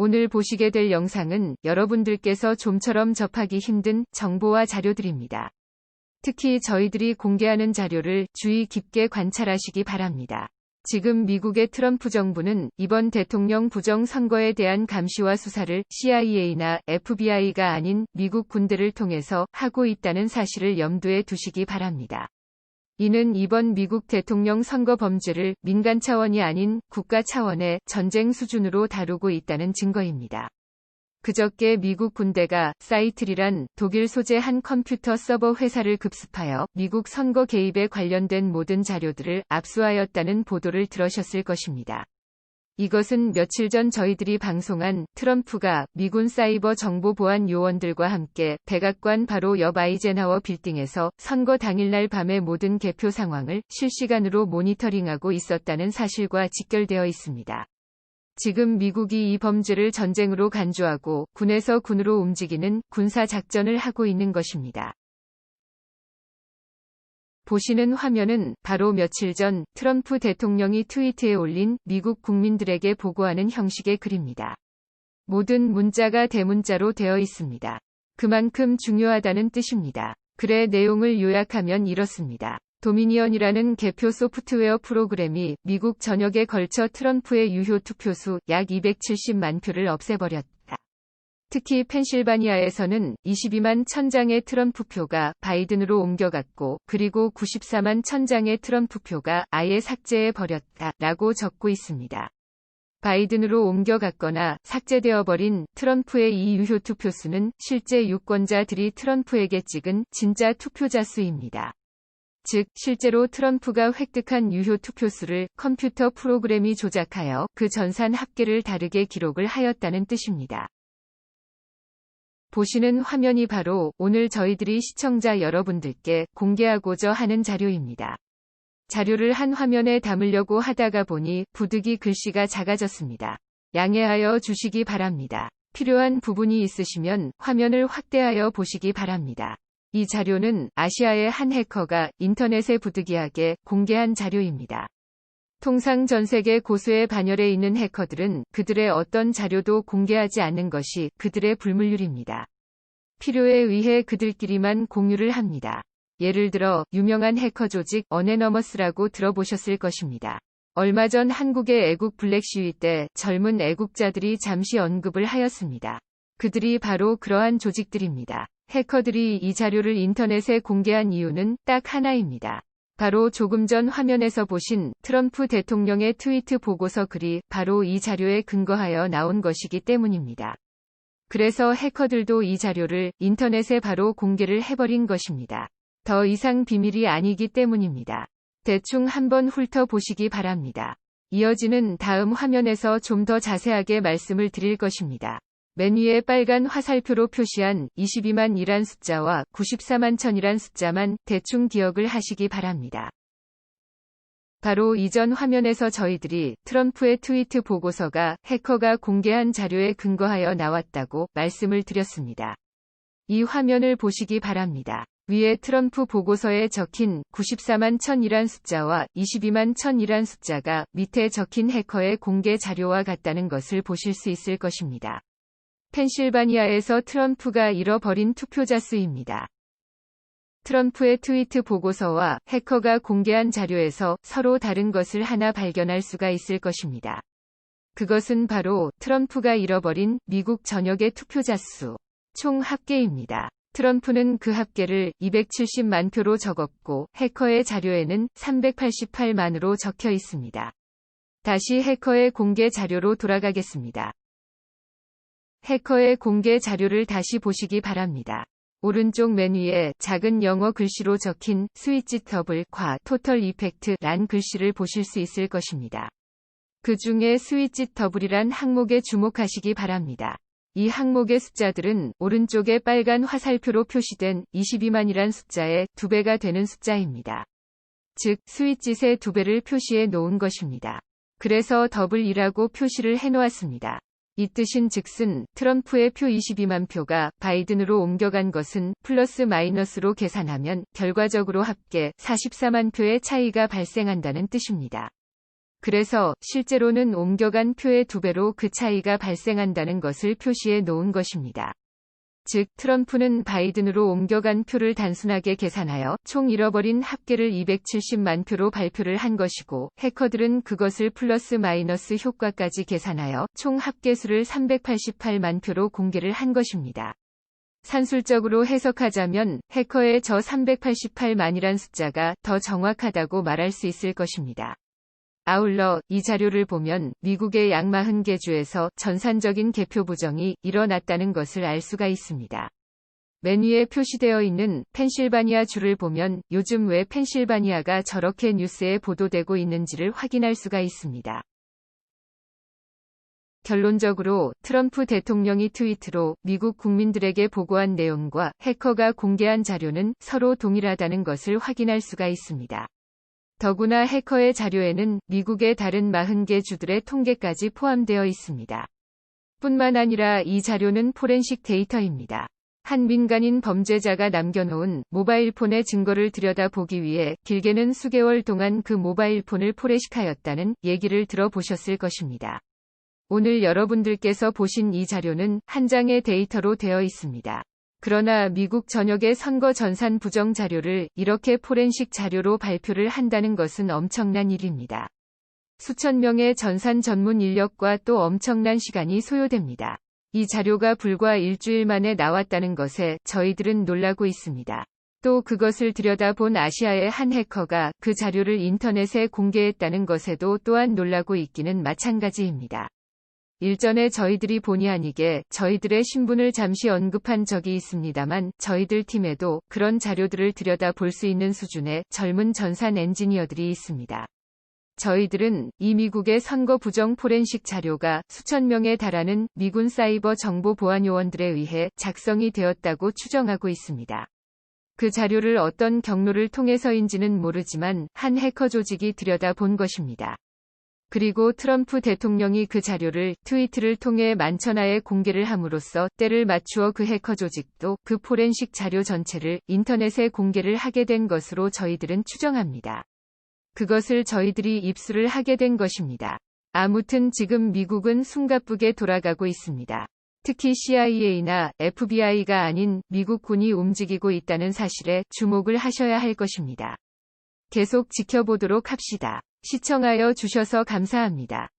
오늘 보시게 될 영상은 여러분들께서 좀처럼 접하기 힘든 정보와 자료들입니다. 특히 저희들이 공개하는 자료를 주의 깊게 관찰하시기 바랍니다. 지금 미국의 트럼프 정부는 이번 대통령 부정 선거에 대한 감시와 수사를 CIA나 FBI가 아닌 미국 군대를 통해서 하고 있다는 사실을 염두에 두시기 바랍니다. 이는 이번 미국 대통령 선거 범죄를 민간 차원이 아닌 국가 차원의 전쟁 수준으로 다루고 있다는 증거입니다. 그저께 미국 군대가 사이트리란 독일 소재 한 컴퓨터 서버 회사를 급습하여 미국 선거 개입에 관련된 모든 자료들을 압수하였다는 보도를 들으셨을 것입니다. 이것은 며칠 전 저희들이 방송한 트럼프가 미군 사이버 정보 보안 요원들과 함께 백악관 바로 옆 아이젠하워 빌딩에서 선거 당일날 밤의 모든 개표 상황을 실시간으로 모니터링하고 있었다는 사실과 직결되어 있습니다. 지금 미국이 이 범죄를 전쟁으로 간주하고 군에서 군으로 움직이는 군사 작전을 하고 있는 것입니다. 보시는 화면은 바로 며칠 전 트럼프 대통령이 트위트에 올린 미국 국민들에게 보고하는 형식의 글입니다. 모든 문자가 대문자로 되어 있습니다. 그만큼 중요하다는 뜻입니다. 글의 내용을 요약하면 이렇습니다. 도미니언이라는 개표 소프트웨어 프로그램이 미국 전역에 걸쳐 트럼프의 유효 투표수 약 270만 표를 없애버렸다. 특히 펜실바니아에서는 22만 천장의 트럼프 표가 바이든으로 옮겨갔고 그리고 94만 천장의 트럼프 표가 아예 삭제해 버렸다 라고 적고 있습니다. 바이든으로 옮겨갔거나 삭제되어 버린 트럼프의 이 유효 투표수는 실제 유권자들이 트럼프에게 찍은 진짜 투표자 수입니다. 즉, 실제로 트럼프가 획득한 유효 투표수를 컴퓨터 프로그램이 조작하여 그 전산 합계를 다르게 기록을 하였다는 뜻입니다. 보시는 화면이 바로 오늘 저희들이 시청자 여러분들께 공개하고자 하는 자료입니다. 자료를 한 화면에 담으려고 하다가 보니 부득이 글씨가 작아졌습니다. 양해하여 주시기 바랍니다. 필요한 부분이 있으시면 화면을 확대하여 보시기 바랍니다. 이 자료는 아시아의 한 해커가 인터넷에 부득이하게 공개한 자료입니다. 통상 전 세계 고수의 반열에 있는 해커들은 그들의 어떤 자료도 공개하지 않는 것이 그들의 불물률입니다. 필요에 의해 그들끼리만 공유를 합니다. 예를 들어 유명한 해커 조직 어네너머스라고 들어보셨을 것입니다. 얼마 전 한국의 애국 블랙 시위 때 젊은 애국자들이 잠시 언급을 하였습니다. 그들이 바로 그러한 조직들입니다. 해커들이 이 자료를 인터넷에 공개한 이유는 딱 하나입니다. 바로 조금 전 화면에서 보신 트럼프 대통령의 트위트 보고서 글이 바로 이 자료에 근거하여 나온 것이기 때문입니다. 그래서 해커들도 이 자료를 인터넷에 바로 공개를 해버린 것입니다. 더 이상 비밀이 아니기 때문입니다. 대충 한번 훑어보시기 바랍니다. 이어지는 다음 화면에서 좀 더 자세하게 말씀을 드릴 것입니다. 맨 위에 빨간 화살표로 표시한 22만 이란 숫자와 94만 천이란 숫자만 대충 기억을 하시기 바랍니다. 바로 이전 화면에서 저희들이 트럼프의 트위트 보고서가 해커가 공개한 자료에 근거하여 나왔다고 말씀을 드렸습니다. 이 화면을 보시기 바랍니다. 위에 트럼프 보고서에 적힌 94만 천이란 숫자와 22만 천이란 숫자가 밑에 적힌 해커의 공개 자료와 같다는 것을 보실 수 있을 것입니다. 펜실바니아에서 트럼프가 잃어버린 투표자 수입니다. 트럼프의 트위트 보고서와 해커가 공개한 자료에서 서로 다른 것을 하나 발견할 수가 있을 것입니다. 그것은 바로 트럼프가 잃어버린 미국 전역의 투표자 수, 총 합계입니다. 트럼프는 그 합계를 270만 표로 적었고 해커의 자료에는 388만으로 적혀 있습니다. 다시 해커의 공개 자료로 돌아가겠습니다. 해커의 공개 자료를 다시 보시기 바랍니다. 오른쪽 맨 위에 작은 영어 글씨로 적힌 스위치 더블 과 토털 이펙트 란 글씨를 보실 수 있을 것입니다. 그 중에 스위치 더블이란 항목에 주목하시기 바랍니다. 이 항목의 숫자들은 오른쪽에 빨간 화살표로 표시된 22만이란 숫자의 두 배가 되는 숫자입니다. 즉, 스위치의 두 배를 표시해 놓은 것입니다. 그래서 더블이라고 표시를 해 놓았습니다. 이 뜻인 즉슨 트럼프의 표 22만 표가 바이든으로 옮겨간 것은 플러스 마이너스로 계산하면 결과적으로 합계 44만 표의 차이가 발생한다는 뜻입니다. 그래서 실제로는 옮겨간 표의 두 배로 그 차이가 발생한다는 것을 표시해 놓은 것입니다. 즉, 트럼프는 바이든으로 옮겨간 표를 단순하게 계산하여 총 잃어버린 합계를 270만 표로 발표를 한 것이고, 해커들은 그것을 플러스 마이너스 효과까지 계산하여 총 합계수를 388만 표로 공개를 한 것입니다. 산술적으로 해석하자면 해커의 저 388만이란 숫자가 더 정확하다고 말할 수 있을 것입니다. 아울러 이 자료를 보면 미국의 약 40개 주에서 전산적인 개표 부정이 일어났다는 것을 알 수가 있습니다. 맨 위에 표시되어 있는 펜실바니아 주를 보면 요즘 왜 펜실바니아가 저렇게 뉴스에 보도되고 있는지를 확인할 수가 있습니다. 결론적으로 트럼프 대통령이 트위트로 미국 국민들에게 보고한 내용과 해커가 공개한 자료는 서로 동일하다는 것을 확인할 수가 있습니다. 더구나 해커의 자료에는 미국의 다른 40개 주들의 통계까지 포함되어 있습니다. 뿐만 아니라 이 자료는 포렌식 데이터입니다. 한 민간인 범죄자가 남겨놓은 모바일폰의 증거를 들여다보기 위해 길게는 수개월 동안 그 모바일폰을 포렌식하였다는 얘기를 들어보셨을 것입니다. 오늘 여러분들께서 보신 이 자료는 한 장의 데이터로 되어 있습니다. 그러나 미국 전역의 선거 전산 부정 자료를 이렇게 포렌식 자료로 발표를 한다는 것은 엄청난 일입니다. 수천 명의 전산 전문 인력과 또 엄청난 시간이 소요됩니다. 이 자료가 불과 일주일 만에 나왔다는 것에 저희들은 놀라고 있습니다. 또 그것을 들여다본 아시아의 한 해커가 그 자료를 인터넷에 공개했다는 것에도 또한 놀라고 있기는 마찬가지입니다. 일전에 저희들이 본의 아니게 저희들의 신분을 잠시 언급한 적이 있습니다만 저희들 팀에도 그런 자료들을 들여다 볼 수 있는 수준의 젊은 전산 엔지니어들이 있습니다. 저희들은 이 미국의 선거 부정 포렌식 자료가 수천 명에 달하는 미군 사이버 정보 보안 요원들에 의해 작성이 되었다고 추정하고 있습니다. 그 자료를 어떤 경로를 통해서인지는 모르지만 한 해커 조직이 들여다 본 것입니다. 그리고 트럼프 대통령이 그 자료를 트위트를 통해 만천하에 공개를 함으로써 때를 맞추어 그 해커 조직도 그 포렌식 자료 전체를 인터넷에 공개를 하게 된 것으로 저희들은 추정합니다. 그것을 저희들이 입수를 하게 된 것입니다. 아무튼 지금 미국은 숨가쁘게 돌아가고 있습니다. 특히 CIA나 FBI가 아닌 미국군이 움직이고 있다는 사실에 주목을 하셔야 할 것입니다. 계속 지켜보도록 합시다. 시청하여 주셔서 감사합니다.